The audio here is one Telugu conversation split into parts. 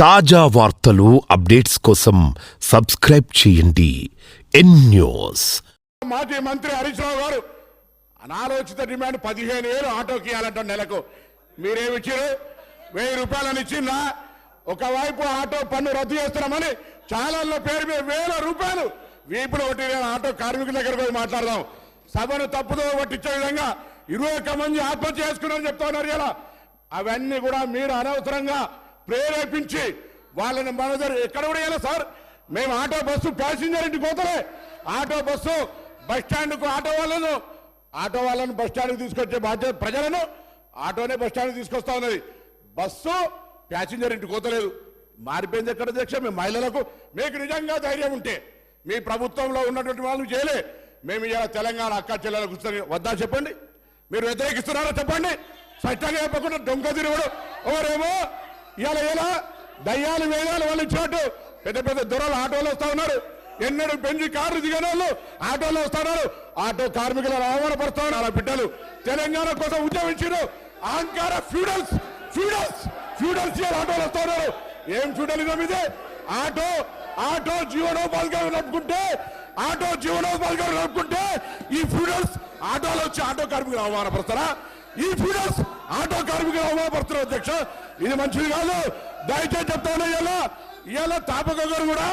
తాజా వార్తలు అప్డేట్స్ కోసం సబ్స్క్రైబ్ చేయండి. N news. మాజీ మంత్రి హరీష్ రావు గారు అనాలోచిత డిమాండ్ పదిహేను వేలు ఆటోకి ఇవ్వాలంట నెలకు. మీరేమిచ్చారు వెయ్యి రూపాయలని ఇచ్చిందా? ఒకవైపు ఆటో పన్ను రద్దు చేస్తున్నామని ఛానళ్ళ పేరు మీద వేల రూపాయలు వీపులు ఒకటి ఆటో కార్మికుల దగ్గర పోయి మాట్లాడదాం. సభను తప్పుదో పట్టించే విధంగా ఇరవై ఒక్క మంది ఆత్మహత్య చేసుకున్నారని చెప్తా ఉన్నారు ఇలా. అవన్నీ కూడా మీరు అనవసరంగా ప్రేరేపించి వాళ్ళని మన దగ్గర ఎక్కడ కూడా వేయాలి సార్. మేము ఆటో బస్సు ప్యాసింజర్ ఇంటికి పోతలే. ఆటో బస్సు బస్ స్టాండ్కు ఆటో వాళ్ళను ఆటో వాళ్ళను బస్ స్టాండ్కి తీసుకొచ్చే బాధ్యత ప్రజలను ఆటోనే బస్ స్టాండ్కి తీసుకొస్తా ఉన్నది. బస్సు ప్యాసింజర్ ఇంటికి పోతలేదు. మారిపోయింది ఎక్కడ అధ్యక్ష? మేము మహిళలకు మీకు నిజంగా ధైర్యం ఉంటే మీ ప్రభుత్వంలో ఉన్నటువంటి వాళ్ళు చేయలే. మేము ఇలా తెలంగాణ అక్క చెల్లెలకు వద్దా చెప్పండి? మీరు వ్యతిరేకిస్తున్నారో చెప్పండి? స్పష్టంగా చెప్పకుండా డొంక తిరుగుడు ఎవరేమో ఇవాళ ఇలా దయ్యాలు వేదాలు వాళ్ళు ఇచ్చినట్టు పెద్ద పెద్ద దొరలు ఆటోలు వస్తా ఉన్నారు. ఎన్నడూ పెంచి కారు దిగిన వాళ్ళు ఆటోలో వస్తున్నారు ఆటో కార్మికులను అవమానపరుస్తా ఉన్నారు. బిడ్డలు తెలంగాణ కోసం ఉద్యమించారు. అహంకార ఫ్యూడల్స్ ఫ్యూడల్స్ ఫ్యూడల్స్ ఆటోలు వస్తున్నారు ఏం ఫ్యూడలిజం ఇది? ఆటో ఆటో జీవనోపాధిగా నడుపుకుంటే ఆటో జీవనోపాధిగా నడుపుకుంటే ఈ ఫ్యూడల్స్ ఆటోలో వచ్చి ఆటో కార్మికులు అవమానపరుస్తారా? ఈ ఫ్యూడల్స్ ఆటో కార్మికులు అధ్యక్ష. ఇది మంచిది కాదు. దయచేసి చెప్తాను ఇలా ఇలా తాపక గారు కూడా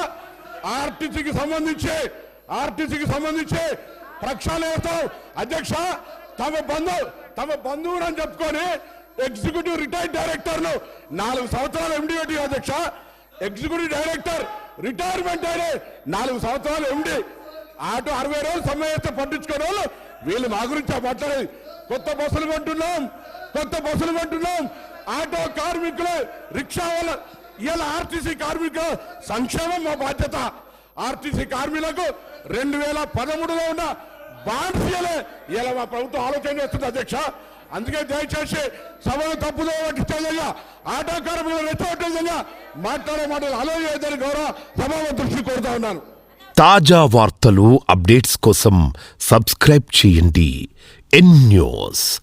ఆర్టీసీకి సంబంధించి ఆర్టీసీకి సంబంధించి ప్రక్షాళన చేస్తాం. అధ్యక్ష తమ బంధు తమ బంధువుడు అని చెప్పుకొని ఎగ్జిక్యూటివ్ రిటైర్డ్ డైరెక్టర్ను నాలుగు సంవత్సరాలు ఎండి అధ్యక్ష. ఎగ్జిక్యూటివ్ డైరెక్టర్ రిటైర్మెంట్ అయిన నాలుగు సంవత్సరాలు ఎండి ఆటో అరవై రోజులు సమయస్తే పట్టించుకునే వాళ్ళు వీళ్ళు మా గురించి మాట్లాడేది కొత్త బస్సులు కొంటున్నాం కొత్త బస్సులు కొంటున్నాం. ఆటో కార్మికులు రిక్షా వాళ్ళ ఇలా ఆర్టీసీ కార్మికుల సంక్షేమం మా బాధ్యత. ఆర్టీసీ కార్మికులకు రెండు వేల పదమూడులో ఉన్న బాన్సీలే ఇలా మా ప్రభుత్వం ఆలోచన చేస్తుంది అధ్యక్ష. అందుకే దయచేసి సభను తప్పుదో పట్టించే ఆటో కార్మికులు రెచ్చగొట్టే మాట్లాడే మాటలు అలో చేయదని గౌరవ సభాపతి దృష్టి కోరుతా ఉన్నాను. తాజా వార్తలు అప్డేట్స్ కోసం సబ్స్క్రైబ్ చేయండి. N news